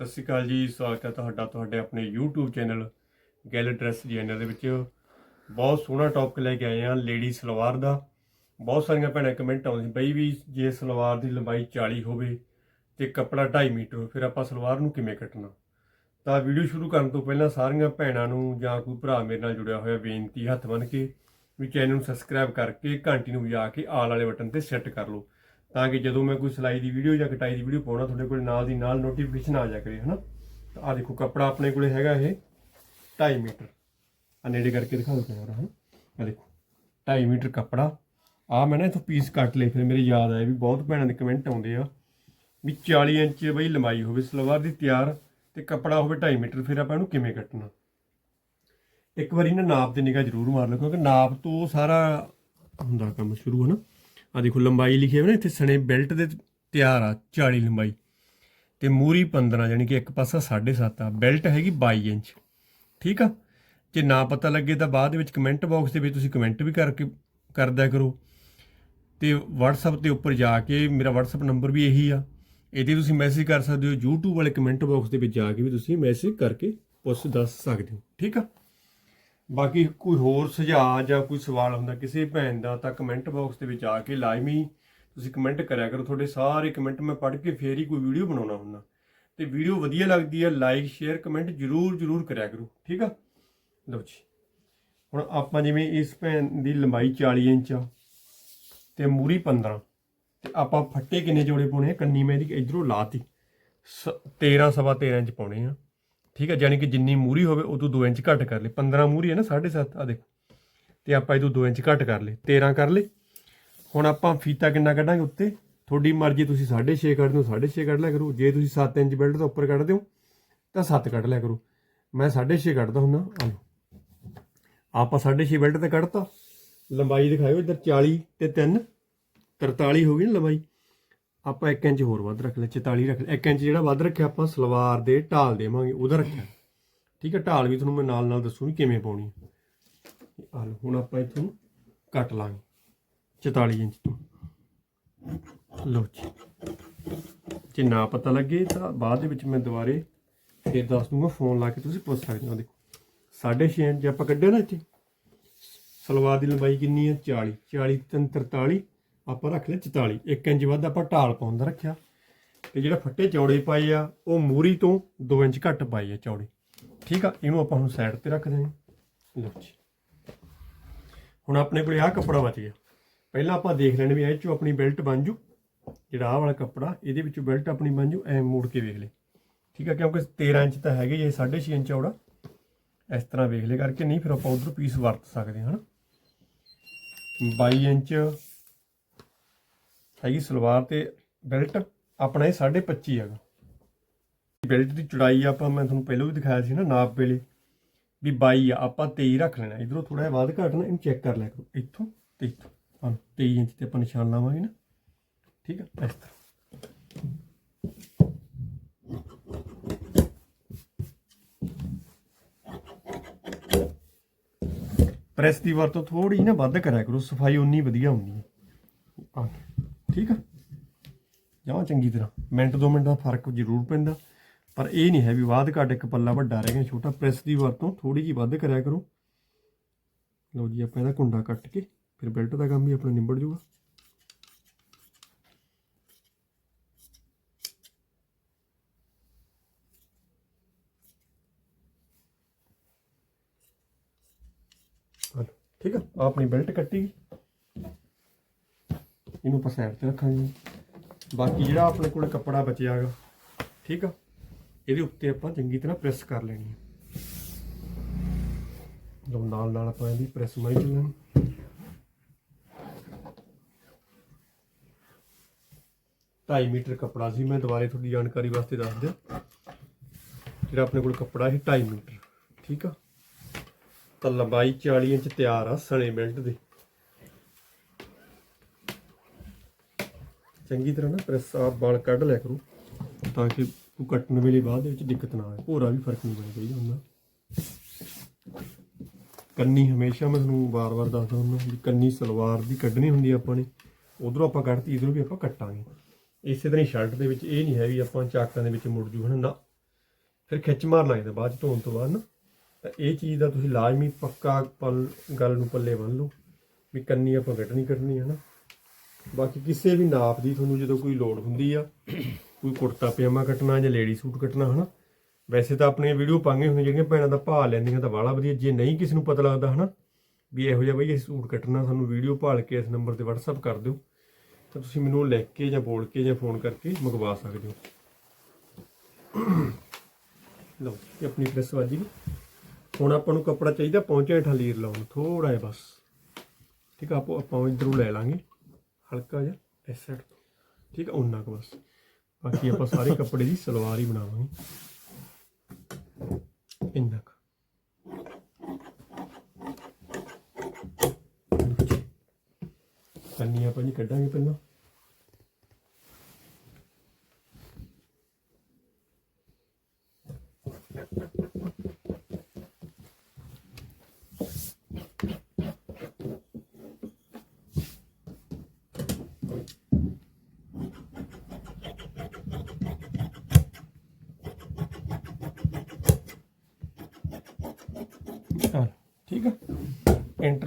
ਸਤਿ ਸ਼੍ਰੀ ਅਕਾਲ ਜੀ, ਸਵਾਗਤ ਹੈ ਤੁਹਾਡਾ, ਤੁਹਾਡੇ ਆਪਣੇ YouTube ਚੈਨਲ ਗੈਲ ਡਰੈਸ ਚੈਨਲ ਦੇ ਵਿੱਚ। ਬਹੁਤ ਸੋਹਣਾ ਟੌਪਿਕ ਲੈ ਕੇ ਆਏ ਹਾਂ ਲੇਡੀ ਸਲਵਾਰ ਦਾ। ਬਹੁਤ ਸਾਰੀਆਂ ਭੈਣਾਂ ਕਮੈਂਟ ਆਉਂਦੇ ਸੀ, ਬਈ ਵੀ ਜੇ ਸਲਵਾਰ ਦੀ ਲੰਬਾਈ 40 ਹੋਵੇ ਤੇ ਕੱਪੜਾ 2.5 ਮੀਟਰ ਹੋਵੇ, ਫਿਰ ਆਪਾਂ ਸਲਵਾਰ ਨੂੰ ਕਿਵੇਂ ਕੱਟਣਾ? ਤਾਂ ਵੀਡੀਓ ਸ਼ੁਰੂ ਕਰਨ ਤੋਂ ਪਹਿਲਾਂ ਸਾਰੀਆਂ ਭੈਣਾਂ ਨੂੰ ਜਾਂ ਕੋਈ ਭਰਾ ਮੇਰੇ ਨਾਲ ਜੁੜਿਆ ਹੋਇਆ, ਬੇਨਤੀ ਹੱਥ ਬੰਨ੍ਹ ਕੇ ਵੀ ਚੈਨਲ ਨੂੰ ਸਬਸਕ੍ਰਾਈਬ ਕਰਕੇ ਘੰਟੀ ਨੂੰ ਵਜਾ ਕੇ ਆਲ ਵਾਲੇ ਬਟਨ ਤੇ ਸੈੱਟ ਕਰ ਲਓ। ਤਾਂ ਕਿ ਜਦੋਂ ਮੈਂ ਕੋਈ ਸਿਲਾਈ ਦੀ ਵੀਡੀਓ ਜਾਂ ਕਟਾਈ ਦੀ ਵੀਡੀਓ ਪਾਉਣਾ ਤੁਹਾਡੇ ਕੋਲ, ਨਾਲ ਦੀ ਨਾਲ ਨੋਟੀਫਿਕੇਸ਼ਨ ਆ ਜਾ ਕਰੇ, ਹਨਾ? ਤਾਂ ਆ ਦੇਖੋ, ਕੱਪੜਾ ਆਪਣੇ ਕੋਲੇ ਹੈਗਾ ਇਹ 2.5 ਮੀਟਰ। ਆ ਨੇੜੇ ਕਰਕੇ ਦਿਖਾ ਦਿਓ ਕੈਮਰਾ ਹਾਂ ਆ ਦੇਖੋ 2.5 ਮੀਟਰ ਕੱਪੜਾ। ਆ ਮੈਂ ਨਾ ਇਥੋਂ ਪੀਸ ਕੱਟ ਲਏ, ਫਿਰ ਮੇਰੇ ਯਾਦ ਆਇਆ ਵੀ ਬਹੁਤ ਭੈਣਾਂ ਦੇ ਕਮੈਂਟ ਆਉਂਦੇ ਆ ਵੀ 40 ਇੰਚ ਬਈ ਲੰਬਾਈ ਹੋਵੇ, ਸਲਵਾਰ ਦੀ ਤਿਆਰ ਤੇ ਕੱਪੜਾ ਹੋਵੇ 2.5 ਮੀਟਰ, ਫਿਰ ਆਪਾਂ ਇਹਨੂੰ ਕਿਵੇਂ ਕੱਟਣਾ? ਇੱਕ ਵਾਰੀ ਨਾ ਨਾਪ ਤੇ ਨਿਗਾਹ ਜ਼ਰੂਰ ਮਾਰ ਲਓ, ਕਿਉਂਕਿ ਨਾਪ ਤੋਂ ਸਾਰਾ ਹੁੰਦਾ ਕੰਮ ਸ਼ੁਰੂ ਹੈ ਨਾ ਆ ਦੇਖੋ, ਲੰਬਾਈ ਲਿਖੀ ਹੈ ਨਾ, ਇੱਥੇ ਸਣੇ ਬੈਲਟ ਦੇ ਤਿਆਰ ਆ 40 ਲੰਬਾਈ। ਤੇ ਮੂਰੀ 15 ਯਾਨੀ ਕਿ ਇੱਕ ਪਾਸਾ 7.5 ਆ। ਬੈਲਟ ਹੈਗੀ 22 ਇੰਚ। ਠੀਕ ਆ? ਜੇ ਨਾ ਪਤਾ ਲੱਗੇ ਤਾਂ ਬਾਅਦ ਵਿੱਚ ਕਮੈਂਟ ਬਾਕਸ ਦੇ ਵਿੱਚ ਤੁਸੀਂ ਕਮੈਂਟ ਵੀ ਕਰਕੇ ਕਰਦਿਆ ਕਰੋ। ਤੇ WhatsApp ਤੇ ਉੱਪਰ ਜਾ ਕੇ ਮੇਰਾ WhatsApp ਨੰਬਰ ਵੀ ਇਹੀ ਆ। ਇਹਦੇ ਤੁਸੀਂ ਮੈਸੇਜ ਕਰ ਸਕਦੇ ਹੋ। YouTube ਵਾਲੇ ਕਮੈਂਟ ਬਾਕਸ ਦੇ ਵਿੱਚ ਜਾ ਕੇ ਵੀ ਤੁਸੀਂ ਮੈਸੇਜ ਕਰਕੇ ਪੁੱਛ ਦੱਸ ਸਕਦੇ ਹੋ। ਠੀਕ ਆ? ਬਾਕੀ ਕੋਈ ਹੋਰ ਸੁਝਾਅ ਜਾਂ ਕੋਈ ਸਵਾਲ ਹੁੰਦਾ ਕਿਸੇ ਭੈਣ ਦਾ ਤਾਂ ਕਮੈਂਟ ਬਾਕਸ ਦੇ ਵਿੱਚ ਆ ਕੇ ਲਾਜ਼ਮੀ ਤੁਸੀਂ ਕਮੈਂਟ ਕਰਿਆ ਕਰੋ। ਤੁਹਾਡੇ ਸਾਰੇ ਕਮੈਂਟ ਮੈਂ ਪੜ੍ਹ ਕੇ ਫੇਰ ਹੀ ਕੋਈ ਵੀਡੀਓ ਬਣਾਉਣਾ ਹੁੰਦਾ। ਤੇ ਵੀਡੀਓ ਵਧੀਆ ਲੱਗਦੀ ਹੈ ਲਾਈਕ ਸ਼ੇਅਰ ਕਮੈਂਟ ਜਰੂਰ ਜਰੂਰ ਕਰਿਆ ਕਰੋ। ਠੀਕ ਆ? ਲਓ ਜੀ। ਹੁਣ ਆਪਾਂ ਜਿਵੇਂ ਇਸ ਭੈਣ ਦੀ ਲੰਬਾਈ 40 ਇੰਚ ਆ ਤੇ ਮੂਰੀ 15 ਤੇ ਆਪਾਂ ਫੱਟੇ ਕਿੰਨੇ ਜੋੜੇ ਪਾਉਣੇ ਆ? ਕੰਨੀ ਮੈਂ ਇਹਦੀ ਇਧਰੋਂ ਲਾਤੀ। 13 ਸਵਾ 13 ਇੰਚ ਪਾਉਣੇ ਆ। ਠੀਕ ਹੈ ਯਾਨੀ ਕਿ ਜਿੰਨੀ ਮੂਰੀ ਹੋਵੇ ਉਹ ਤੋਂ 2 ਇੰਚ ਘੱਟ ਕਰ ਲੈ। 15 ਮੂਰੀ ਹੈ ਨਾ 7.5 ਆ ਦੇਖੋ। ਤੇ ਆਪਾਂ ਇਹ ਤੋਂ 2 ਇੰਚ ਘੱਟ ਕਰ ਲੈ 13 ਕਰ ਲੈ ਹੁਣ ਆਪਾਂ ਫੀਤਾ ਕਿੰਨਾ ਕੱਢਾਂਗੇ ਉੱਤੇ? ਤੁਹਾਡੀ ਮਰਜ਼ੀ, ਤੁਸੀਂ 6.5 ਕੱਢ ਦਿਓ 6.5 ਕੱਢ ਲਿਆ ਕਰੋ। ਜੇ ਤੁਸੀਂ 7 ਇੰਚ ਬੈਲਟ ਤੋਂ ਉੱਪਰ ਕੱਢ ਦਿਓ, ਤਾਂ 7 ਕੱਢ ਲਿਆ ਕਰੋ। ਮੈਂ 6.5 ਕੱਢਦਾ ਹੁੰਦਾ ਆ ਲਓ। ਆਪਾਂ 6.5 ਬੈਲਟ ਤੇ ਕੱਢਤਾ। ਲੰਬਾਈ ਦਿਖਾਇਓ ਇੱਧਰ 40 ਤੇ 3 43 ਹੋ ਗਈ ਨਾ ਲੰਬਾਈ। ਆਪਾਂ 1 ਇੰਚ ਹੋਰ ਵੱਧ ਰੱਖ ਲਿਆ 44 ਰੱਖ ਲਿਆ 1 ਇੰਚ ਜਿਹੜਾ ਵੱਧ ਰੱਖਿਆ, ਆਪਾਂ ਸਲਵਾਰ ਦੇ ਢਾਲ ਦੇਵਾਂਗੇ, ਉਹਦਾ ਰੱਖਿਆ। ਠੀਕ ਹੈ, ਢਾਲ ਵੀ ਤੁਹਾਨੂੰ ਮੈਂ ਨਾਲ ਨਾਲ ਦੱਸੂ ਕਿਵੇਂ ਪਾਉਣੀ ਹੈ। ਆ ਲਓ, ਹੁਣ ਆਪਾਂ ਇਥੋਂ ਕੱਟ ਲਾਂਗੇ 44 ਇੰਚ ਤੋਂ। ਲਓ ਜੀ। ਜੇ ਨਾ ਪਤਾ ਲੱਗੇ ਤਾਂ ਬਾਅਦ ਦੇ ਵਿੱਚ ਮੈਂ ਦੁਬਾਰੇ ਫੇਰ ਦੱਸ ਦੂੰਗਾ, ਫੋਨ ਲਾ ਕੇ ਤੁਸੀਂ ਪੁੱਛ ਸਕਦੇ ਹੋ। ਦੇਖੋ 6.5 ਇੰਚ ਆਪਾਂ ਕੱਢਿਆ ਨਾ ਇੱਥੇ, ਸਲਵਾਰ ਦੀ ਲੰਬਾਈ ਕਿੰਨੀ ਹੈ? 40 40 ਤਿੰਨ 43 ਆਪਾਂ ਰੱਖ ਲਿਆ 44 1 ਇੰਚ ਵੱਧ ਆਪਾਂ ਢਾਲ ਪਾਉਣ ਦਾ ਰੱਖਿਆ। ਤੇ ਜਿਹੜਾ ਫੱਟੇ ਚੌੜੇ ਪਾਏ ਆ, ਉਹ ਮੂਰੀ ਤੋਂ 2 ਇੰਚ ਘੱਟ ਪਾਏ ਆ ਚੌੜੇ। ਠੀਕ ਆ? ਇਹਨੂੰ ਆਪਾਂ ਹੁਣ ਸਾਈਡ ਤੇ ਰੱਖ ਦੇਣਾ। ਲਓ ਜੀ। ਹੁਣ ਆਪਣੇ ਕੋਲੇ ਆਹ ਕੱਪੜਾ ਬਚ ਗਿਆ। ਪਹਿਲਾਂ ਆਪਾਂ ਦੇਖ ਲੈਣੇ ਵੀ ਇਹ ਚੋਂ ਆਪਣੀ ਬੈਲਟ ਬਣ ਜੂ। ਜਿਹੜਾ ਆਹ ਵਾਲਾ ਕੱਪੜਾ, ਇਹਦੇ ਵਿੱਚੋਂ ਬੈਲਟ ਆਪਣੀ ਬਣ ਜੂ। ਐ ਮੋੜ ਕੇ ਵੇਖ ਲੈ। ਠੀਕ ਆ? ਕਿਉਂਕਿ 13 ਇੰਚ ਤਾਂ ਹੈਗੇ ਇਹ 6.5 ਇੰਚ ਚੌੜਾ ਇਸ ਤਰ੍ਹਾਂ ਵੇਖ ਲੈ ਕਰਕੇ। ਨਹੀਂ, ਫਿਰ ਆਪਾਂ ਉਧਰ ਪੀਸ ਵਰਤ ਸਕਦੇ ਹਾਂ 22 ਇੰਚ ਹੈਗੀ ਸਲਵਾਰ ਤੇ ਬੈਲਟ, ਆਪਣਾ ਇਹ 25 ਹੈਗਾ। ਬੈਲਟ ਦੀ ਚੌੜਾਈ ਆਪਾਂ, ਮੈਂ ਤੁਹਾਨੂੰ ਪਹਿਲਾਂ ਵੀ ਦਿਖਾਇਆ ਸੀ ਨਾ ਨਾਪ ਵੇਲੇ, ਵੀ 22 ਆ, ਆਪਾਂ 23 ਰੱਖ ਲੈਣਾ। ਇਧਰੋਂ ਥੋੜਾ ਜਿਹਾ ਵੱਧ ਘੱਟ ਨਾ, ਇਹਨੂੰ ਚੈੱਕ ਕਰ ਲਿਆ ਕਰੋ। ਇੱਥੋਂ ਤੇ ਇੱਥੋਂ। ਹਾਂ 23 ਇੰਚ ਤੇ ਆਪਾਂ ਨਿਸ਼ਾਨ ਲਾਵਾਂਗੇ ਨਾ। ਠੀਕ ਆ? ਇਸ ਤਰ੍ਹਾਂ। ਪ੍ਰੈਸ ਦੀ ਵਰਤੋਂ ਥੋੜੀ ਨਾ ਵੱਧ ਕਰਿਆ ਕਰੋ, ਸਫ਼ਾਈ ਉਨੀ ਵਧੀਆ ਹੁੰਦੀ ਹੈ। ਆ ਠੀਕ ਆ? ਜਾਵਾਂ ਚੰਗੀ ਤਰ੍ਹਾਂ। ਮਿੰਟ ਦੋ ਮਿੰਟ ਦਾ ਫ਼ਰਕ ਜ਼ਰੂਰ ਪੈਂਦਾ। ਪਰ ਇਹ ਨਹੀਂ ਹੈ ਵੀ ਬਾਅਦ ਘੱਟ ਇੱਕ ਪੱਲਾ ਵੱਡਾ ਰਹਿ ਗਿਆ ਛੋਟਾ ਪ੍ਰੈਸ ਦੀ ਵਰਤੋਂ ਥੋੜੀ ਜੀ ਵੱਧ ਕਰਿਆ ਕਰੋ। ਲਓ ਜੀ ਆਪਾਂ ਇਹਦਾ ਕੁੰਡਾ ਕੱਟ ਕੇ ਫਿਰ ਬੈਲਟ ਦਾ ਕੰਮ ਵੀ ਆਪਣਾ ਨਿਬੜ ਜਾਊਗਾ। ਹਾਂ, ਠੀਕ ਆ? ਆਪਣੀ ਬੈਲਟ ਕੱਟੀ। ਇਹਨੂੰ ਆਪਾਂ ਸਾਈਡ ਤੇ ਰੱਖਾਂਗੇ। ਬਾਕੀ ਜਿਹੜਾ ਆਪਣੇ ਕੋਲ ਕੱਪੜਾ ਬਚਿਆ ਬਚਿਆਗਾ ਠੀਕ ਆ? ਇਹਦੇ ਉੱਤੇ ਆਪਾਂ ਚੰਗੀ ਤਰ੍ਹਾਂ ਪ੍ਰੈਸ ਕਰ ਲੈਣੀ ਹੈ ਲਓ, ਨਾਲ ਨਾਲ ਆਪਾਂ ਇਹਦੀ ਪ੍ਰੈਸ ਮਾਰੀ ਚੱਲਾਂਗੇ। ਢਾਈ ਮੀਟਰ ਕੱਪੜਾ ਸੀ, ਮੈਂ ਦੁਬਾਰੇ ਤੁਹਾਡੀ ਜਾਣਕਾਰੀ ਵਾਸਤੇ ਦੱਸ ਦਿਆਂ। ਜਿਹੜਾ ਆਪਣੇ ਕੋਲ ਕੱਪੜਾ ਸੀ 2.5 ਮੀਟਰ, ਠੀਕ ਆ? ਤਾਂ ਲੰਬਾਈ 40 ਇੰਚ ਤਿਆਰ ਆ, ਸਣੇ ਬੈਲਟ ਦੇ। ਚੰਗੀ ਤਰ੍ਹਾਂ ਨਾ ਪ੍ਰੈਸ ਆਪ ਵਾਲ ਕੱਢ ਲਿਆ ਕਰੋ, ਤਾਂ ਕਿ ਉਹ ਕੱਟਣ ਵੇਲੇ ਬਾਅਦ ਦੇ ਵਿੱਚ ਦਿੱਕਤ ਨਾ ਆਵੇ ਭੋਰਾ ਵੀ ਫ਼ਰਕ ਨਹੀਂ ਪੈਣਾ ਚਾਹੀਦਾ ਹੁੰਦਾ। ਕੰਨੀ ਹਮੇਸ਼ਾ ਮੈਂ ਤੁਹਾਨੂੰ ਵਾਰ-ਵਾਰ ਦੱਸਦਾ ਹੁੰਦਾ ਵੀ ਕੰਨੀ ਸਲਵਾਰ ਦੀ ਕੱਢਣੀ ਹੁੰਦੀ ਆਪਾਂ ਨੇ, ਉਧਰੋਂ ਆਪਾਂ ਕੱਢਤੀ, ਇਧਰੋਂ ਵੀ ਆਪਾਂ ਕੱਟਾਂਗੇ। ਇਸੇ ਤਰ੍ਹਾਂ ਹੀ ਸ਼ਰਟ ਦੇ ਵਿੱਚ ਇਹ ਨਹੀਂ ਹੈ ਵੀ ਆਪਾਂ ਚਾਕਾਂ ਦੇ ਵਿੱਚ ਮੁੜ ਜੂ, ਹਨਾ? ਨਾ। ਫਿਰ ਖਿੱਚ ਮਾਰ ਲੱਗਦਾ ਬਾਅਦ ਚ ਧੋਣ ਤੋਂ ਬਾਅਦ ਨਾ। ਤਾਂ ਇਹ ਚੀਜ਼ ਦਾ ਤੁਸੀਂ ਲਾਜ਼ਮੀ ਪੱਕਾ ਪਲ, ਗੱਲ ਨੂੰ ਪੱਲੇ ਬੰਨ ਲਓ, ਵੀ ਕੰਨੀ ਆਪਾਂ ਕੱਢਣੀ ਕੱਢਣੀ ਹੈ ਨਾ ਬਾਕੀ ਕਿਸੇ ਵੀ ਨਾਪ ਦੀ ਤੁਹਾਨੂੰ ਜਦੋਂ ਕੋਈ ਲੋੜ ਹੁੰਦੀ ਆ, ਕੋਈ ਕੁੜਤਾ, ਪਜਾਮਾ ਕੱਟਣਾ ਜਾਂ ਲੇਡੀ ਸੂਟ ਕੱਟਣਾ, ਹਨਾ? ਵੈਸੇ ਤਾਂ ਆਪਣੀਆਂ ਵੀਡੀਓ ਪਾਈਆਂ ਹੁੰਦੀਆਂ ਜਿਹੜੀਆਂ ਭੈਣਾਂ ਦਾ ਭਾਅ ਲੈਂਦੀਆਂ ਤਾਂ ਵਾਲਾ ਵਧੀਆ, ਜੇ ਨਹੀਂ ਕਿਸੇ ਨੂੰ ਪਤਾ ਲੱਗਦਾ, ਹਨਾ? ਵੀ ਇਹੋ ਜਿਹਾ ਬਈ ਇਹ ਸੂਟ ਕੱਟਣਾ, ਸਾਨੂੰ ਵੀਡੀਓ ਭਾਲ ਕੇ ਇਸ ਨੰਬਰ ਤੇ WhatsApp ਕਰ ਦਿਓ, ਤਾਂ ਤੁਸੀਂ ਮੈਨੂੰ ਲਿਖ ਕੇ ਜਾਂ ਬੋਲ ਕੇ ਜਾਂ ਫੋਨ ਕਰਕੇ ਮੰਗਵਾ ਸਕਦੇ ਹੋ। ਲਓ ਇਹ ਆਪਣੀ ਪ੍ਰੈਸ ਵਾਜੀ ਗਈ। ਹੁਣ ਆਪਾਂ ਨੂੰ ਕੱਪੜਾ ਚਾਹੀਦਾ ਪਹੁੰਚੇ ਹੇਠਾਂ ਲੀਰ ਲਾਉਣ ਥੋੜਾ ਜਿਹਾ ਬਸ। ਠੀਕ ਆ, ਆਪੋ ਆਪਾਂ ਇਧਰੋਂ ਲੈ ਲਾਂਗੇ। ਹਲਕਾ ਜਿਹਾ, ਇਸ ਸਾਈਡ ਤੋਂ। ਠੀਕ ਆ ਉਨਾ ਕੁ ਬਸ। ਬਾਕੀ ਆਪਾਂ ਸਾਰੇ ਕੱਪੜੇ ਦੀ ਸਲਵਾਰ ਹੀ ਬਣਾਵਾਂਗੇ। ਇੰਨਾ ਕੁ। ਕੰਨੀ ਆਪਾਂ ਜੀ ਕੱਢਾਂਗੇ ਪਹਿਲਾਂ ਹਾਂ ਠੀਕ ਆ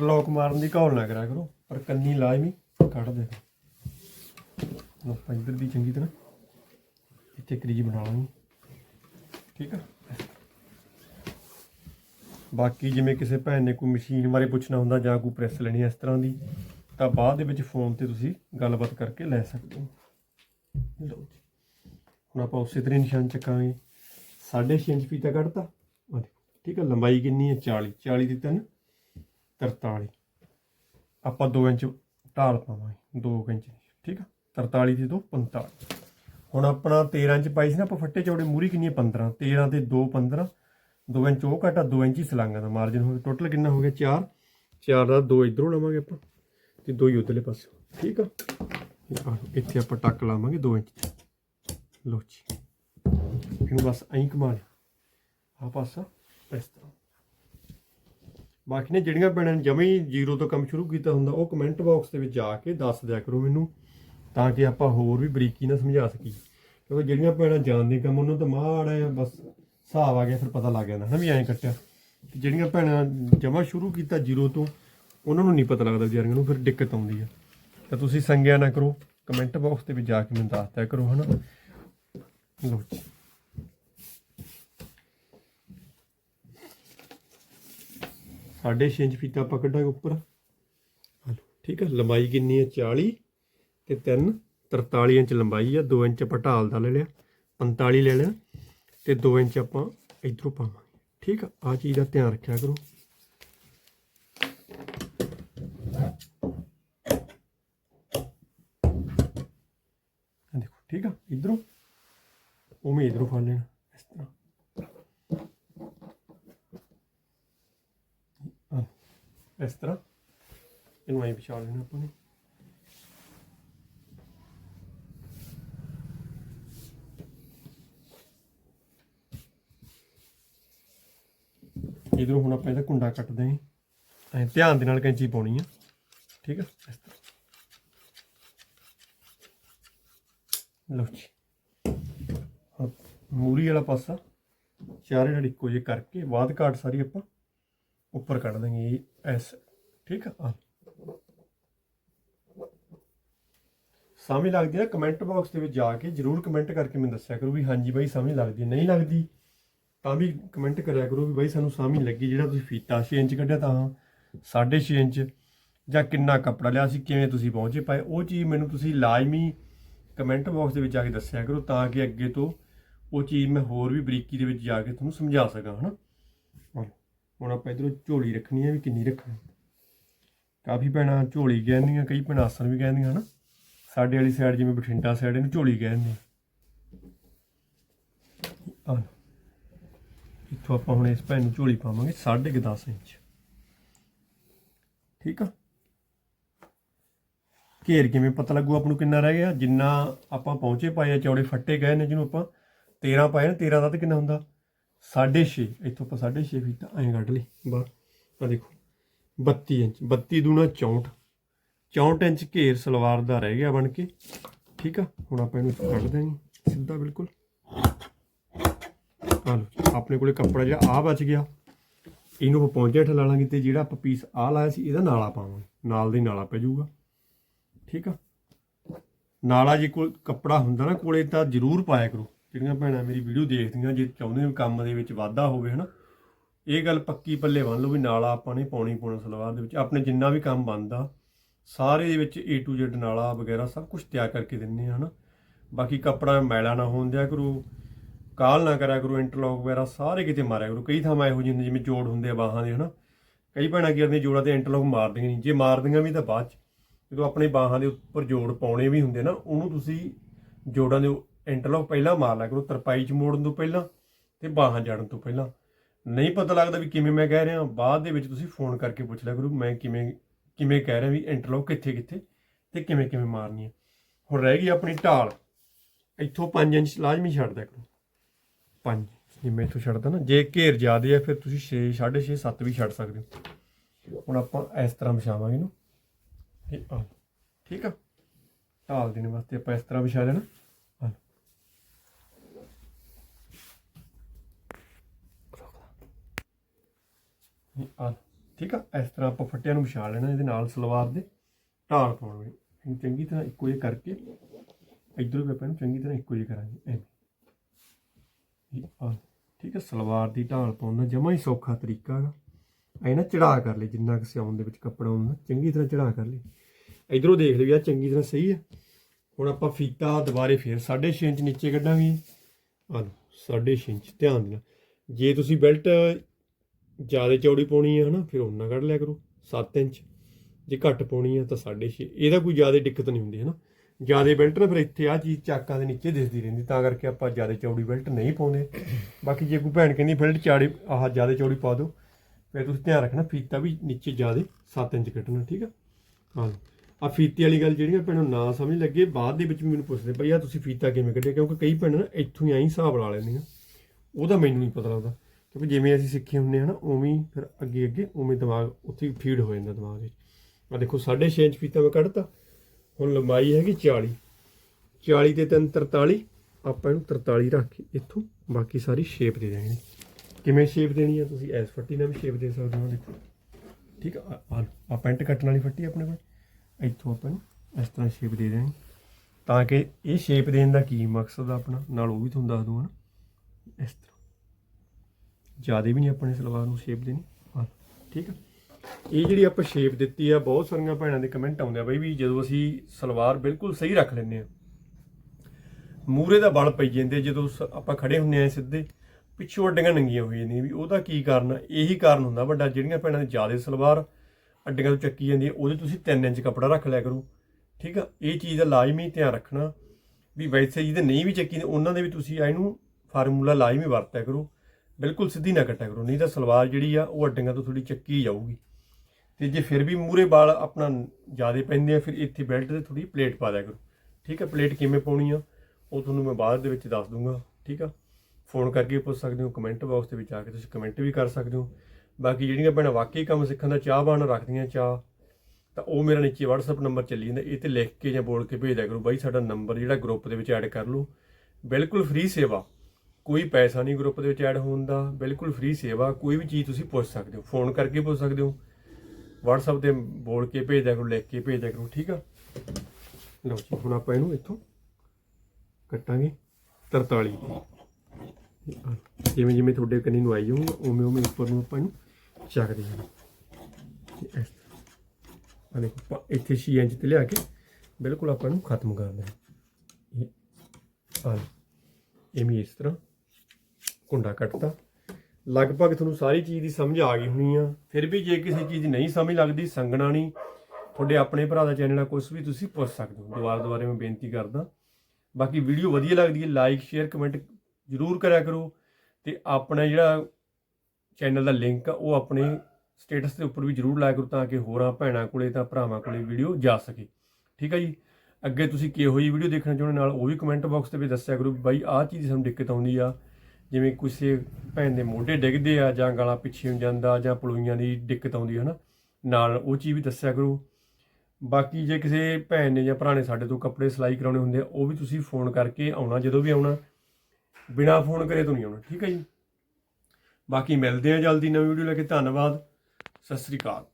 ਇੰਟਰਲੌਕ ਮਾਰਨ ਦੀ ਘੋਲ ਨਾ ਕਰਿਆ ਕਰੋ, ਪਰ ਕੰਨੀ ਲਾਜ਼ਮੀ, ਕੱਢ ਦੇ। ਲੋ ਪੰਦਰ ਦੀ ਚੰਗੀ ਤਰ੍ਹਾਂ ਇੱਥੇ ਕਰੀਜ ਬਣਾ ਲਾਂਗੇ। ਠੀਕ ਆ? ਬਾਕੀ ਜਿਵੇਂ ਕਿਸੇ ਭੈਣ ਨੇ ਕੋਈ ਮਸ਼ੀਨ ਬਾਰੇ ਪੁੱਛਣਾ ਹੁੰਦਾ ਜਾਂ ਕੋਈ ਪ੍ਰੈਸ ਲੈਣੀ ਹੈ ਇਸ ਤਰ੍ਹਾਂ ਦੀ, ਤਾਂ ਬਾਅਦ ਦੇ ਵਿੱਚ ਫੋਨ ਤੇ ਤੁਸੀਂ ਗੱਲਬਾਤ ਕਰਕੇ ਲੈ ਸਕਦੇ ਹੋ। ਲਓ ਜੀ। ਹੁਣ ਆਪਾਂ ਉਸੇ ਤਰ੍ਹਾਂ ਹੀ ਨਿਸ਼ਾਨ ਚੱਕਾਂਗੇ। 6.5 ਇੰਚ ਫੀਤਾ ਕੱਢਤਾ। ਠੀਕ ਹੈ ਲੰਬਾਈ ਕਿੰਨੀ ਹੈ 40 40 ਦੀ ਤਿੰਨ। 43 ਆਪਾਂ 2 ਇੰਚ ਢਾਲ ਪਾਵਾਂਗੇ 2 ਇੰਚ ਠੀਕ ਆ? 43 ਦੀ 2 45 ਹੁਣ ਆਪਣਾ 13 ਇੰਚ ਪਾਈ ਸੀ ਨਾ, ਆਪਾਂ ਫੱਟੇ ਚੌੜੇ ਮੂਰੀ ਕਿੰਨੀ ਹੈ 15 13 ਤੇ 2 15 2 ਇੰਚ ਉਹ ਘਟਾ 2 ਇੰਚ ਹੀ ਸਲਾਂਗਾ ਦਾ ਮਾਰਜਨ ਹੋ ਗਿਆ ਟੋਟਲ ਕਿੰਨਾ ਹੋ ਗਿਆ? 4 4 ਦਾ 2 ਇਧਰੋਂ ਲਵਾਂਗੇ ਆਪਾਂ ਤੇ 2 ਹੀ ਉਧਰਲੇ ਪਾਸੇ। ਠੀਕ ਆ? ਇੱਥੇ ਆਪਾਂ ਟੱਕ ਲਾਵਾਂਗੇ 2 ਇੰਚ। ਲੋ ਜੀ। ਇਹਨੂੰ ਬਸ ਐਂ ਘੁਮਾ ਲਿਆ। ਆ ਪਾਸਾ ਇਸ ਤਰ੍ਹਾਂ। ਬਾਕੀ ਨੇ ਜਿਹੜੀਆਂ ਭੈਣਾਂ ਨੇ ਜਮੇ ਜ਼ੀਰੋ ਤੋਂ ਕੰਮ ਸ਼ੁਰੂ ਕੀਤਾ ਹੁੰਦਾ, ਉਹ ਕਮੈਂਟ ਬਾਕਸ ਦੇ ਵਿੱਚ ਜਾ ਕੇ ਦੱਸ ਦਿਆ ਕਰੋ ਮੈਨੂੰ, ਤਾਂ ਕਿ ਆਪਾਂ ਹੋਰ ਵੀ ਬਰੀਕੀ ਨਾਲ ਸਮਝਾ ਸਕੀਏ। ਕਿਉਂਕਿ ਜਿਹੜੀਆਂ ਭੈਣਾਂ ਜਾਣਦੀਆਂ ਕੰਮ, ਉਹਨਾਂ ਤੋਂ ਮਾੜਾ ਜਿਹਾ ਬਸ ਹਿਸਾਬ ਆ ਗਿਆ, ਫਿਰ ਪਤਾ ਲੱਗ ਜਾਂਦਾ ਨਾ ਵੀ ਐਂ ਕੱਟਿਆ। ਤੇ ਜਿਹੜੀਆਂ ਭੈਣਾਂ ਜਮਾ ਸ਼ੁਰੂ ਕੀਤਾ ਜ਼ੀਰੋ ਤੋਂ, ਉਹਨਾਂ ਨੂੰ ਨਹੀਂ ਪਤਾ ਲੱਗਦਾ ਵਿਚਾਰੀਆਂ ਨੂੰ, ਫਿਰ ਦਿੱਕਤ ਆਉਂਦੀ ਆ। ਤਾਂ ਤੁਸੀਂ ਸੰਗਿਆ ਨਾ ਕਰੋ ਕਮੈਂਟ ਬਾਕਸ ਦੇ ਵਿੱਚ ਜਾ ਕੇ ਮੈਨੂੰ ਦੱਸ ਦਿਆ ਕਰੋ, ਹਨਾ। ਲਓ ਜੀ। ਸਾਢੇ ਛੇ ਇੰਚ ਫੀਤਾ ਆਪਾਂ ਕੱਢਾਂਗੇ ਉੱਪਰ। ਹਲੋ ਠੀਕ ਹੈ ਲੰਬਾਈ ਕਿੰਨੀ ਹੈ 40 ਤੇ 3 43 ਇੰਚ ਲੰਬਾਈ ਆ 2 ਇੰਚ ਆਪਾਂ ਢਾਲ ਦਾ ਲੈ ਲਿਆ 45 ਲੈ ਲਿਆ ਤੇ 2 ਇੰਚ ਆਪਾਂ ਇਧਰੋਂ ਪਾਵਾਂਗੇ। ਠੀਕ ਆ ਆ ਚੀਜ਼ ਦਾ ਧਿਆਨ ਰੱਖਿਆ ਕਰੋ। ਦੇਖੋ, ਠੀਕ ਆ, ਇਧਰੋਂ, ਉਵੇਂ ਇਧਰੋਂ ਫੜ ਲੈਣਾ ਇਸ ਤਰ੍ਹਾਂ ਆਹ, ਇਸ ਤਰ੍ਹਾਂ। ਇਹਨੂੰ ਐਂ ਵਿਛਾ ਲੈਣਾ ਆਪਾਂ ਨੇ। ਇਧਰੋਂ ਹੁਣ ਆਪਾਂ ਇਹਦਾ ਕੁੰਡਾ ਕੱਟਦੇ ਆਂ ਐਂ ਧਿਆਨ ਦੇ ਨਾਲ ਕੈਂਚੀ ਪਾਉਣੀ ਆ। ਠੀਕ ਆ? ਇਸ ਤਰ੍ਹਾਂ। ਲਓ ਜੀ। ਮੂਰੀ ਵਾਲਾ ਪਾਸਾ। ਚਾਰੇ ਨਾਲ ਇੱਕੋ ਜਿਹੇ ਕਰਕੇ ਬਾਅਦ ਕਾਟ ਸਾਰੀ ਆਪਾਂ ਉੱਪਰ ਕੱਢ ਦਾਂਗੇ ਇਸ ਠੀਕ ਆ? ਸਮਝ ਲੱਗਦੀ ਹੈ ਕਮੈਂਟ ਬਾਕਸ ਦੇ ਵਿੱਚ ਜਾ ਕੇ ਜਰੂਰ ਕਮੈਂਟ ਕਰਕੇ ਮੈਨੂੰ ਦੱਸਿਆ ਕਰੋ ਵੀ ਹਾਂਜੀ ਬਾਈ, ਸਮਝ ਲੱਗਦੀ, ਨਹੀਂ ਲੱਗਦੀ, ਤਾਂ ਵੀ ਕਮੈਂਟ ਕਰਿਆ ਕਰੋ ਵੀ ਬਾਈ, ਸਾਨੂੰ ਸਮਝ ਲੱਗੀ ਜਿਹੜਾ ਤੁਸੀਂ ਫੀਤਾ 6 ਇੰਚ ਕੱਢਿਆ ਤਾਂ 6.5 ਇੰਚ ਜਾਂ ਕਿੰਨਾ ਕੱਪੜਾ ਲਿਆ ਸੀ, ਕਿਵੇਂ ਤੁਸੀਂ ਪਹੁੰਚੇ ਪਾਏ, ਉਹ ਚੀਜ਼ ਮੈਨੂੰ ਤੁਸੀਂ ਲਾਜ਼ਮੀ ਕਮੈਂਟ ਬਾਕਸ ਦੇ ਵਿੱਚ ਜਾ ਕੇ ਦੱਸਿਆ ਕਰੋ ਤਾਂ ਕਿ ਅੱਗੇ ਤੋਂ ਉਹ ਚੀਜ਼ ਮੈਂ ਹੋਰ ਵੀ ਬਰੀਕੀ ਦੇ ਵਿੱਚ ਜਾ ਕੇ ਤੁਹਾਨੂੰ ਸਮਝਾ ਸਕਾਂ, ਹਨਾ? ਹਾਂ। ਹੁਣ ਆਪਾਂ ਇਧਰੋਂ ਝੋਲੀ ਰੱਖਣੀ ਹੈ ਵੀ ਕਿੰਨੀ ਰੱਖਣੀ ਕਾਫੀ ਭੈਣਾਂ ਝੋਲੀ ਕਹਿੰਦੀਆਂ, ਕਈ ਭੈਣਾਂ ਆਸਣ ਵੀ ਕਹਿੰਦੀਆਂ ਹਨਾ। ਸਾਡੇ ਵਾਲੀ ਸਾਈਡ ਜਿਵੇਂ ਬਠਿੰਡਾ ਸਾਈਡ ਇਹਨੂੰ ਝੋਲੀ ਕਹਿੰਦੇ ਆ। ਇੱਥੋਂ ਆਪਾਂ ਹੁਣ ਇਸ ਭੈਣ ਨੂੰ ਝੋਲੀ ਪਾਵਾਂਗੇ 10.5 ਇੰਚ। ਠੀਕ ਆ? ਘੇਰ ਕਿਵੇਂ ਪਤਾ ਲੱਗੂ ਆਪਾਂ ਨੂੰ ਕਿੰਨਾ ਰਹਿ ਗਿਆ? ਜਿੰਨਾ ਆਪਾਂ ਪਹੁੰਚੇ ਪਾਏ ਆ, ਚੌੜੇ ਫੱਟੇ ਗਏ ਨੇ ਜਿਹਨੂੰ ਆਪਾਂ 13 ਪਾਏ ਨੇ 13 ਦਾ ਤਾਂ ਕਿੰਨਾ ਹੁੰਦਾ? 6.5 ਇੱਥੋਂ ਆਪਾਂ 6.5 ਫੀਟ ਐਂ ਕੱਢ ਲਈ ਬਾਹਰ ਆ ਦੇਖੋ। 32 ਇੰਚ 32 ਦੂਣਾ 64 64 ਇੰਚ ਘੇਰ ਸਲਵਾਰ ਦਾ ਰਹਿ ਗਿਆ ਬਣ ਕੇ। ਠੀਕ ਆ? ਹੁਣ ਆਪਾਂ ਇਹਨੂੰ ਕੱਢ ਦਾਂਗੇ ਸਿੱਧਾ ਬਿਲਕੁਲ। ਆ ਲਓ, ਆਪਣੇ ਕੋਲੇ ਕੱਪੜਾ ਜਿਹੜਾ ਆ ਬਚ ਗਿਆ। ਇਹਨੂੰ ਆਪਾਂ ਪੌਂਚੇ ਠਲਾ ਲਾਂਗੇ ਤੇ ਜਿਹੜਾ ਆਪਾਂ ਪੀਸ ਆ ਲਾਇਆ ਸੀ, ਇਹਦਾ ਨਾਲਾ ਪਾਵਾਂਗੇ। ਨਾਲ ਦੀ ਨਾਲਾ ਪੈ ਜਾਊਗਾ। ਠੀਕ ਆ? ਨਾਲਾ ਜੇ ਕੋਈ ਕੱਪੜਾ ਹੁੰਦਾ ਨਾ ਕੋਲੇ ਤਾਂ ਜ਼ਰੂਰ ਪਾਇਆ ਕਰੋ। ਜਿਹੜੀਆਂ ਭੈਣਾਂ ਮੇਰੀ ਵੀਡੀਓ ਦੇਖਦੀਆਂ, ਜੇ ਚਾਹੁੰਦੇ ਹੋ ਕੰਮ ਦੇ ਵਿੱਚ ਵਾਧਾ ਹੋਵੇ, ਹਨਾ? ਇਹ ਗੱਲ ਪੱਕੀ ਪੱਲੇ ਬੰਨ ਲਓ ਵੀ ਨਾਲਾ ਆਪਾਂ ਨੇ ਪਾਉਣੀ ਪਾਉਣਾ ਸਲਵਾਰ ਦੇ ਵਿੱਚ। ਆਪਣੇ ਜਿੰਨਾ ਵੀ ਕੰਮ ਬਣਦਾ, ਸਾਰੇ ਦੇ ਵਿੱਚ A to Z ਨਾਲਾ ਵਗੈਰਾ ਸਭ ਕੁਝ ਤਿਆਰ ਕਰਕੇ ਦਿੰਨੇ ਆ, ਹਨਾ? ਬਾਕੀ ਕੱਪੜਾ ਮੈਲਾ ਨਾ ਹੋਣ ਦਿਆ ਕਰੋ, ਕਾਲ ਨਾ ਕਰਿਆ ਕਰੋ, ਇੰਟਰਲੌਕ ਵਗੈਰਾ ਸਾਰੇ ਕਿਤੇ ਮਾਰਿਆ ਕਰੋ। ਕਈ ਥਾਵਾਂ ਇਹੋ ਜਿਹੇ ਹੁੰਦੇ ਜਿਵੇਂ ਜੋੜ ਹੁੰਦੇ ਆ ਬਾਹਾਂ ਦੇ, ਹਨਾ? ਕਈ ਭੈਣਾਂ ਕੀ ਕਰਦੀਆਂ, ਜੋੜਾਂ ਤੇ ਇੰਟਰਲੌਕ ਮਾਰਦੀਆਂ ਨਹੀਂ। ਜੇ ਮਾਰਦੀਆਂ ਵੀ ਤਾਂ ਬਾਅਦ ਚ ਜਦੋਂ ਆਪਣੇ ਬਾਹਾਂ ਦੇ ਉੱਪਰ ਜੋੜ ਪਾਉਣੇ ਵੀ ਹੁੰਦੇ ਨਾ, ਉਹਨੂੰ ਤੁਸੀਂ ਜੋੜਾਂ ਦੇ ਇੰਟਰਲੌਕ ਪਹਿਲਾਂ ਮਾਰ ਲਿਆ ਕਰੋ, ਤਰਪਾਈ ਚ ਮੋੜਨ ਤੋਂ ਪਹਿਲਾਂ ਤੇ ਬਾਹਾਂ ਜੜਨ ਤੋਂ ਪਹਿਲਾਂ। ਨਹੀਂ ਪਤਾ ਲੱਗਦਾ ਵੀ ਕਿਵੇਂ ਮੈਂ ਕਹਿ ਰਿਹਾ, ਬਾਅਦ ਦੇ ਵਿੱਚ ਤੁਸੀਂ ਫੋਨ ਕਰਕੇ ਪੁੱਛ ਲਿਆ ਕਰੋ ਮੈਂ ਕਿਵੇਂ ਕਿਵੇਂ ਕਹਿ ਰਿਹਾ ਵੀ ਇੰਟਰਲੌਕ ਕਿੱਥੇ ਕਿੱਥੇ ਤੇ ਕਿਵੇਂ ਕਿਵੇਂ ਮਾਰਨੀ ਹੈ ਹੁਣ ਰਹਿ ਗਈ ਆਪਣੀ ਢਾਲ। ਇੱਥੋਂ 5 ਇੰਚ ਲਾਜ਼ਮੀ ਛੱਡ ਦਿਆ ਕਰੋ। 5 ਜਿਵੇਂ ਇੱਥੋਂ ਛੱਡਦਾ ਨਾ, ਜੇ ਘੇਰ ਜ਼ਿਆਦੇ ਆ, ਫਿਰ ਤੁਸੀਂ 6 6.5 7 ਵੀ ਛੱਡ ਸਕਦੇ ਹੋ। ਹੁਣ ਆਪਾਂ ਇਸ ਤਰ੍ਹਾਂ ਵਿਛਾਵਾਂਗੇ ਇਹਨੂੰ। ਇਹ ਠੀਕ ਆ? ਢਾਲ ਦੇਣ ਵਾਸਤੇ ਆਪਾਂ ਇਸ ਤਰ੍ਹਾਂ ਵਿਛਾ ਲੈਣਾ ਆ ਲਓ। ਇਹ ਆ, ਠੀਕ ਆ, ਇਸ ਤਰ੍ਹਾਂ ਆਪਾਂ ਫੱਟਿਆਂ ਨੂੰ ਵਿਛਾ ਲੈਣਾ, ਇਹਦੇ ਨਾਲ ਸਲਵਾਰ ਦੇ ਢਾਲ ਪਾਉਣੀ ਇਹਨੂੰ ਚੰਗੀ ਤਰ੍ਹਾਂ ਇੱਕੋ ਜਿਹਾ ਕਰਕੇ, ਇਧਰੋਂ ਵੀ ਆਪਾਂ ਇਹਨੂੰ ਚੰਗੀ ਤਰ੍ਹਾਂ ਇੱਕੋ ਜਿਹਾ ਕਰਾਂਗੇ, ਐਵੇਂ। ਇਹ ਆ, ਠੀਕ ਹੈ ਸਲਵਾਰ ਦੀ ਢਾਲ ਪਾਉਣ ਦਾ ਜਮਾ ਹੀ ਸੌਖਾ ਤਰੀਕਾ ਹੈਗਾ। ਐ ਨਾ ਚੜਾ ਕਰ ਲਈ ਜਿੰਨਾ ਕਿ ਸਿਆਉਣ ਦੇ ਵਿੱਚ ਕੱਪੜਾ ਹੁੰਦਾ, ਚੰਗੀ ਤਰ੍ਹਾਂ ਚੜਾ ਕਰ ਲਈ ਇਧਰੋਂ ਦੇਖ ਲਿਓ ਆ ਚੰਗੀ ਤਰ੍ਹਾਂ ਸਹੀ ਹੈ ਹੁਣ ਆਪਾਂ ਫੀਤਾ ਦੁਬਾਰੇ ਫੇਰ 6.5 ਇੰਚ ਨੀਚੇ ਕੱਢਾਂਗੇ। ਆ ਲਓ 6.5 ਇੰਚ, ਧਿਆਨ ਦੇਣਾ ਜੇ ਤੁਸੀਂ ਬੈਲਟ ਜ਼ਿਆਦਾ ਚੌੜੀ ਪਾਉਣੀ ਹੈ ਹਨਾ, ਫਿਰ ਉਹਨਾਂ ਕੱਢ ਲਿਆ ਕਰੋ 7 ਇੰਚ। ਜੇ ਘੱਟ ਪਾਉਣੀ ਹੈ ਤਾਂ 6.5 ਇਹਦਾ ਕੋਈ ਜ਼ਿਆਦਾ ਦਿੱਕਤ ਨਹੀਂ ਹੁੰਦੀ ਹਨਾ। ਜ਼ਿਆਦਾ ਬੈਲਟ ਨਾ ਫਿਰ ਇੱਥੇ ਆ ਚੀਜ਼ ਚਾਕਾਂ ਦੇ ਨੀਚੇ ਦਿਸਦੀ ਰਹਿੰਦੀ, ਤਾਂ ਕਰਕੇ ਆਪਾਂ ਜ਼ਿਆਦਾ ਚੌੜੀ ਬੈਲਟ ਨਹੀਂ ਪਾਉਂਦੇ। ਬਾਕੀ ਜੇ ਕੋਈ ਭੈਣ ਕਹਿੰਦੀ ਬੈਲਟ ਚਾੜੀ ਆਹ ਜ਼ਿਆਦਾ ਚੌੜੀ ਪਾ ਦਿਓ, ਫਿਰ ਤੁਸੀਂ ਧਿਆਨ ਰੱਖਣਾ ਫੀਤਾ ਵੀ ਨੀਚੇ ਜ਼ਿਆਦਾ 7 ਇੰਚ ਕੱਟਣਾ ਠੀਕ ਆ? ਹਾਂ। ਆ ਫੀਤੇ ਵਾਲੀ ਗੱਲ ਜਿਹੜੀਆਂ ਭੈਣਾਂ, ਨਾ ਸਮਝ ਲੱਗੇ, ਬਾਅਦ ਦੇ ਵਿੱਚ ਵੀ ਮੈਨੂੰ ਪੁੱਛਦੇ, ਭਈ ਆ ਤੁਸੀਂ ਫੀਤਾ ਕਿਵੇਂ ਕੱਢਿਆ? ਕਿਉਂਕਿ ਕਈ ਭੈਣਾਂ ਨਾ ਇੱਥੋਂ ਹੀ ਆਈ ਹਿਸਾਬ ਲਾ ਲੈਂਦੀਆਂ। ਉਹਦਾ ਮੈਨੂੰ ਨਹੀਂ ਪਤਾ ਲੱਗਦਾ। ਕਿਉਂਕਿ ਜਿਵੇਂ ਅਸੀਂ ਸਿੱਖੇ ਹੁੰਦੇ ਹਾਂ ਨਾ, ਉਵੇਂ ਫਿਰ ਅੱਗੇ ਅੱਗੇ ਉਵੇਂ ਦਿਮਾਗ ਉੱਥੇ ਫੀਡ ਹੋ ਜਾਂਦਾ ਦਿਮਾਗ ਵਿੱਚ। ਆ ਦੇਖੋ 6.5 ਇੰਚ ਫੀਤਾ ਮੈਂ ਕੱਢਤਾ, ਹੁਣ ਲੰਬਾਈ ਹੈਗੀ 40 40 ਤੇ 3 43 ਆਪਾਂ ਇਹਨੂੰ 43 ਰੱਖ ਕੇ ਇੱਥੋਂ ਬਾਕੀ ਸਾਰੀ ਸ਼ੇਪ ਦੇ ਦੇਣੀ। ਕਿਵੇਂ ਸ਼ੇਪ ਦੇਣੀ ਆ ਤੁਸੀਂ? ਐਸ ਫੱਟੀ ਨਾਲ ਵੀ ਸ਼ੇਪ ਦੇ ਸਕਦੇ ਹੋ, ਦੇਖੋ। ਠੀਕ ਆ, ਆ- ਆ ਪੈਂਟ ਕੱਟਣ ਵਾਲੀ ਫੱਟੀ ਆਪਣੇ ਕੋਲ। ਇੱਥੋਂ ਆਪਾਂ ਨੂੰ ਇਸ ਤਰ੍ਹਾਂ ਸ਼ੇਪ ਦੇ ਦੇਣੀ। ਤਾਂ ਕਿ ਇਹ ਸ਼ੇਪ ਦੇਣ ਦਾ ਕੀ ਮਕਸਦ ਆ ਆਪਣਾ? ਨਾਲ ਉਹ ਵੀ ਤੁਹਾਨੂੰ ਦੱਸ ਦੂੰਗਾ ਨਾ। ਇਸ ਤਰ੍ਹਾਂ। ਜ਼ਿਆਦਾ ਵੀ ਨਹੀਂ ਆਪਣੇ ਸਲਵਾਰ ਨੂੰ ਸ਼ੇਪ ਦੇਣੀ। ਹਾਂ, ਠੀਕ ਆ। ਇਹ ਜਿਹੜੀ ਆਪਾਂ ਸ਼ੇਪ ਦਿੱਤੀ ਆ, ਬਹੁਤ ਸਾਰੀਆਂ ਭੈਣਾਂ ਦੇ ਕਮੈਂਟ ਆਉਂਦੇ ਆ ਬਈ ਵੀ ਜਦੋਂ ਅਸੀਂ ਸਲਵਾਰ ਬਿਲਕੁਲ ਸਹੀ ਰੱਖ ਲੈਂਦੇ ਆ ਮੂਰੇ ਦਾ ਬਲ ਪਈ ਜਾਂਦੇ ਜਦੋਂ ਸ- ਆਪਾਂ ਖੜੇ ਹੁੰਨੇ ਆ ਸਿੱਧੇ, ਪਿੱਛੋਂ ਅੱਡੀਆਂ ਨੰਗੀਆਂ ਹੋ ਜਾਂਦੀਆਂ ਵੀ ਉਹਦਾ ਕੀ ਕਾਰਨ ਆ? ਇਹੀ ਕਾਰਨ ਹੁੰਦਾ ਵੱਡਾ, ਜਿਹੜੀਆਂ ਭੈਣਾਂ ਦੇ ਜ਼ਿਆਦਾ ਸਲਵਾਰ ਅੱਡੀਆਂ ਤੋਂ ਚੱਕੀ ਜਾਂਦੀ ਹੈ ਉਹਦੇ ਤੁਸੀਂ 3 ਇੰਚ ਕੱਪੜਾ ਰੱਖ ਲਿਆ ਕਰੋ, ਠੀਕ ਆ? ਇਹ ਚੀਜ਼ ਦਾ ਲਾਜ਼ਮੀ ਧਿਆਨ ਰੱਖਣਾ ਵੀ ਵੈਸੇ ਜਿਹਦੇ ਨਹੀਂ ਵੀ ਚੱਕੀ ਉਹਨਾਂ ਦੇ ਵੀ ਤੁਸੀਂ ਇਹਨੂੰ ਫਾਰਮੂਲਾ ਲਾਜ਼ਮੀ ਵਰਤਿਆ ਕਰੋ। ਬਿਲਕੁਲ ਸਿੱਧੀ ਨਾ ਕੱਟਿਆ ਕਰੋ, ਨਹੀਂ ਤਾਂ ਸਲਵਾਰ ਜਿਹੜੀ ਆ ਉਹ ਅੱਡੀਆਂ ਤੋਂ ਥੋੜੀ ਚੱਕੀ ਜਾਊਗੀ। ਤੇ ਜੇ ਫਿਰ ਵੀ ਮੂਰੇ ਵਾਲ ਆਪਣਾ ਜਿਆਦੇ ਪੈਂਦੇ ਆ, ਫਿਰ ਇੱਥੇ ਬੈਲਟ ਤੇ ਥੋੜੀ ਪਲੇਟ ਪਾ ਦਿਆ ਕਰੋ। ਠੀਕ ਹੈ ਪਲੇਟ ਕਿਵੇਂ ਪਾਉਣੀ ਆ, ਉਹ ਤੁਹਾਨੂੰ ਮੈਂ ਬਾਅਦ ਦੇ ਵਿੱਚ ਦੱਸ ਦੂੰਗਾ। ਠੀਕ ਆ? ਫੋਨ ਕਰਕੇ ਪੁੱਛ ਸਕਦੇ ਹੋ ਕਮੈਂਟ ਬਾਕਸ ਦੇ ਵਿੱਚ ਆ ਕੇ ਤੁਸੀਂ ਕਮੈਂਟ ਵੀ ਕਰ ਸਕਦੇ ਹੋ। ਬਾਕੀ ਜਿਹੜੀਆਂ ਭੈਣਾਂ ਵਾਕਈ ਕੰਮ ਸਿੱਖਣ ਦਾ ਚਾਹ ਚਾਹਵਾਨ ਰੱਖਦੀਆਂ ਚਾਹ ਤਾਂ ਉਹ ਮੇਰਾ ਨੀਚੇ WhatsApp ਨੰਬਰ ਚੱਲੀ ਜਾਂਦਾ, ਇਹ ਤੇ ਲਿਖ ਕੇ ਜਾਂ ਬੋਲ ਕੇ ਭੇਜ ਦਿਆ ਕਰੋ। ਬਾਈ, ਸਾਡਾ ਨੰਬਰ ਜਿਹੜਾ ਗਰੁੱਪ ਦੇ ਵਿੱਚ ਐਡ ਕਰ ਲਓ। ਬਿਲਕੁਲ ਫ੍ਰੀ ਸੇਵਾ। ਕੋਈ ਪੈਸਾ ਨਹੀਂ ਗਰੁੱਪ ਦੇ ਵਿੱਚ ਐਡ ਹੋਣ ਦਾ, ਬਿਲਕੁਲ ਫ੍ਰੀ ਸੇਵਾ, ਕੋਈ ਵੀ ਚੀਜ਼ ਤੁਸੀਂ ਪੁੱਛ ਸਕਦੇ ਹੋ। ਫੋਨ ਕਰਕੇ ਪੁੱਛ ਸਕਦੇ ਹੋ। WhatsApp ਤੇ ਬੋਲ ਕੇ ਭੇਜ ਦਿਆ ਕਰੋ, ਲਿਖ ਕੇ ਭੇਜ ਦਿਆ ਕਰੋ, ਠੀਕ ਆ? ਲਓ ਜੀ, ਹੁਣ ਆਪਾਂ ਇਹਨੂੰ ਇੱਥੋਂ ਕੱਟਾਂਗੇ 43 ਜਿਵੇਂ ਜਿਵੇਂ ਤੁਹਾਡੇ ਕੰਨੀ ਨੂੰ ਆਈ ਜਾਊਗਾ, ਉਵੇਂ ਉਵੇਂ ਉੱਪਰ ਨੂੰ ਆਪਾਂ ਇਹਨੂੰ ਚੱਕਦੇ ਹਾਂ ਇਸ ਤਰ੍ਹਾਂ। ਦੇਖੋ ਇੱਥੇ 6 ਇੰਚ ਤੇ ਲਿਆ ਕੇ ਬਿਲਕੁਲ ਆਪਾਂ ਇਹਨੂੰ ਖਤਮ ਕਰ ਦੇਣਾ। ਇਹ ਆ ਲਓ। ਐਵੇਂ ਇਸ ਤਰ੍ਹਾਂ ਕੁੰਡਾ ਕੱਟਤਾ। ਲਗਭਗ ਤੁਹਾਨੂੰ ਸਾਰੀ ਚੀਜ਼ ਦੀ ਸਮਝ ਆ ਗਈ ਹੋਣੀ ਆ। ਫਿਰ ਵੀ ਜੇ ਕਿਸੇ ਚੀਜ਼ ਨਹੀਂ ਸਮਝ ਲੱਗਦੀ ਸੰਗਣਾ ਨਹੀਂ। ਤੁਹਾਡੇ ਆਪਣੇ ਭਰਾ ਦਾ ਚੈਨਲ ਆ ਕੁਝ ਵੀ ਤੁਸੀਂ ਪੁੱਛ ਸਕਦੇ ਹੋ। ਦੁਬਾਰਾ ਦੁਬਾਰੇ ਮੈਂ ਬੇਨਤੀ ਕਰਦਾ। ਬਾਕੀ ਵੀਡੀਓ ਵਧੀਆ ਲੱਗਦੀ ਹੈ ਲਾਈਕ ਸ਼ੇਅਰ ਕਮੈਂਟ ਜ਼ਰੂਰ ਕਰਿਆ ਕਰੋ। ਤੇ ਆਪਣਾ ਜਿਹੜਾ ਚੈਨਲ ਦਾ ਲਿੰਕ ਆ, ਉਹ ਆਪਣੇ ਸਟੇਟਸ ਦੇ ਉੱਪਰ ਵੀ ਜ਼ਰੂਰ ਲਾਇਆ ਕਰੋ ਤਾਂ ਕਿ ਹੋਰਾਂ ਭੈਣਾਂ ਕੋਲੇ ਤਾਂ ਭਰਾਵਾਂ ਕੋਲੇ ਵੀਡੀਓ ਜਾ ਸਕੇ। ਠੀਕ ਹੈ ਜੀ? ਅੱਗੇ ਤੁਸੀਂ ਕਿਹੋ ਜਿਹੀ ਵੀਡੀਓ ਦੇਖਣਾ ਚਾਹੁੰਦੇ ਨਾਲ, ਉਹ ਵੀ ਕਮੈਂਟ ਬਾਕਸ ਦੇ ਵਿੱਚ ਦੱਸਿਆ ਕਰੋ ਬਾਈ, ਆਹ ਚੀਜ਼ ਸਾਨੂੰ ਦਿੱਕਤ ਆਉਂਦੀ ਆ। ਜਿਵੇਂ ਕਿਸੇ ਭੈਣ ਦੇ ਮੋਢੇ ਡਿੱਗਦੇ ਆ ਜਾਂ ਗਲਾ ਪਿੱਛੇ ਹੋ ਜਾਂਦਾ ਜਾਂ ਪਲੋਈਆਂ ਦੀ ਦਿੱਕਤ ਆਉਂਦੀ ਹੈ ਨਾ ਨਾਲ ਉਹ ਚੀਜ਼ ਵੀ ਦੱਸਿਆ ਕਰੋ। ਬਾਕੀ ਜੇ ਕਿਸੇ ਭੈਣ ਨੇ ਜਾਂ ਭਰਾ ਨੇ ਸਾਡੇ ਤੋਂ ਕੱਪੜੇ ਸਿਲਾਈ ਕਰਾਉਣੇ ਹੁੰਦੇ ਆ, ਉਹ ਵੀ ਤੁਸੀਂ ਫੋਨ ਕਰਕੇ ਆਉਣਾ ਜਦੋਂ ਵੀ ਆਉਣਾ। ਬਿਨਾ ਫੋਨ ਕਰੇ ਤੋਂ ਨਹੀਂ ਆਉਣਾ, ਠੀਕ ਹੈ ਜੀ? ਬਾਕੀ ਮਿਲਦੇ ਆ ਜਲਦੀ ਨਵੀਂ ਵੀਡੀਓ ਲੈ ਕੇ। ਧੰਨਵਾਦ। ਸਤਿ ਸ੍ਰੀ ਅਕਾਲ।